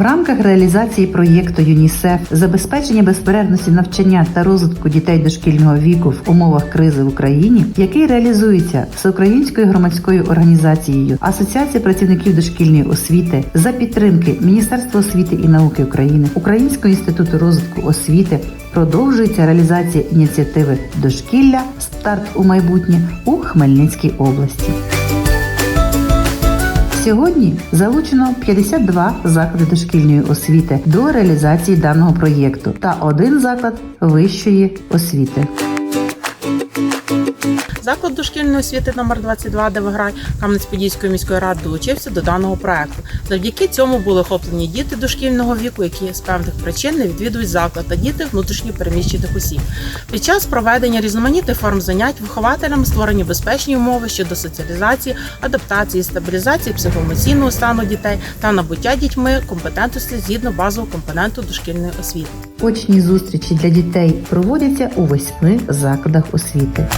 рамках реалізації проєкту ЮНІСЕФ забезпечення безперервності навчання та розвитку дітей дошкільного віку в умовах кризи в Україні, який реалізується всеукраїнською громадською організацією Асоціація працівників дошкільної освіти за підтримки Міністерства освіти і науки України, Українського інституту розвитку освіти, продовжується реалізація ініціативи дошкілля Старт у майбутнє у Хмельницькій області. Сьогодні залучено 52 заклади дошкільної освіти до реалізації даного проєкту та один заклад вищої освіти. Заклад дошкільної освіти номер 22 Девиграй Кам'янець-Подільської міської ради долучився до даного проекту. Завдяки цьому були охоплені діти дошкільного віку, які з певних причин не відвідують заклад, та діти внутрішньо переміщених осіб. Під час проведення різноманітних форм занять вихователям створені безпечні умови щодо соціалізації, адаптації, стабілізації психоемоційного стану дітей та набуття дітьми компетентності згідно базового компоненту дошкільної освіти. Очні зустрічі для дітей проводяться у восьми закладах освіти.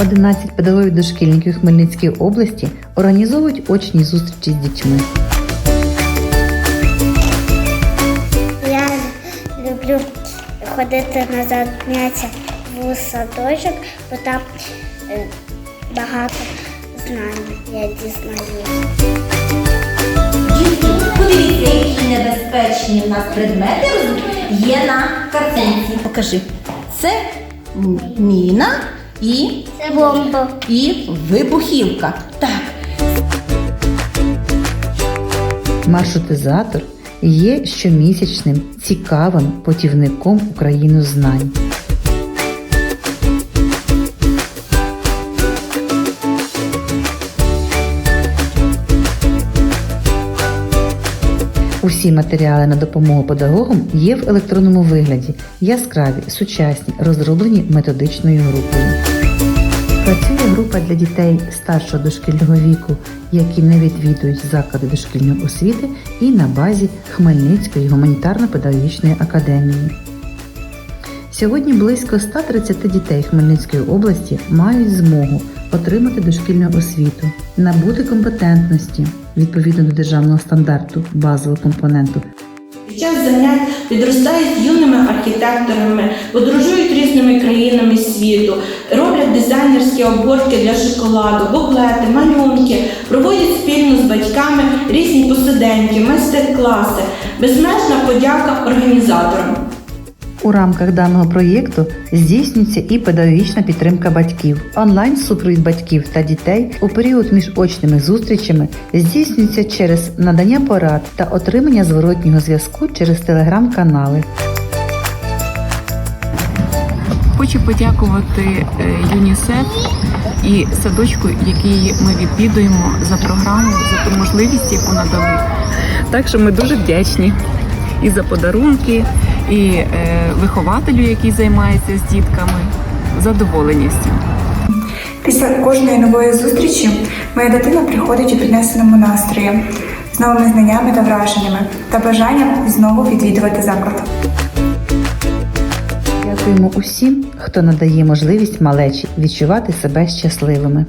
11 педагогів дошкільників Хмельницької області організовують очні зустрічі з дітьми. Я люблю ходити на заняття в садочок, бо там е, багато знань я дізнаюся. Дітки, подивіться, які небезпечні в нас предмети є на картинці. Покажи. Це міна і, Це бомба. і вибухівка. Так. Маршрутизатор є щомісячним цікавим путівником у країну знань. Усі матеріали на допомогу педагогам є в електронному вигляді, яскраві, сучасні, розроблені методичною групою. Працює група для дітей старшого дошкільного віку, які не відвідують заклади дошкільної освіти, і на базі Хмельницької гуманітарно-педагогічної академії. Сьогодні близько 130 дітей Хмельницької області мають змогу отримати дошкільну освіту, набути компетентності відповідно до державного стандарту базового компоненту Під час занять підростають юними архітекторами, подорожують різними країнами світу, роблять дизайнерські обгортки для шоколаду, буклети, малюнки, проводять спільно з батьками різні посиденьки, майстер-класи. Безмежна подяка організаторам. У рамках даного проєкту здійснюється і педагогічна підтримка батьків. Онлайн супровід батьків та дітей у період між очними зустрічами здійснюється через надання порад та отримання зворотнього зв'язку через телеграм-канали. Хочу подякувати е, ЮНІСЕФ і садочку, який ми відвідуємо за програму, за ту можливість, яку надали. Так що ми дуже вдячні і за подарунки, і е, вихователю, який займається з дітками, задоволеністю. Після кожної нової зустрічі моя дитина приходить у піднесеному настрої з новими знаннями та враженнями та бажанням знову відвідувати заклад. Дякуємо усім, хто надає можливість малечі відчувати себе щасливими.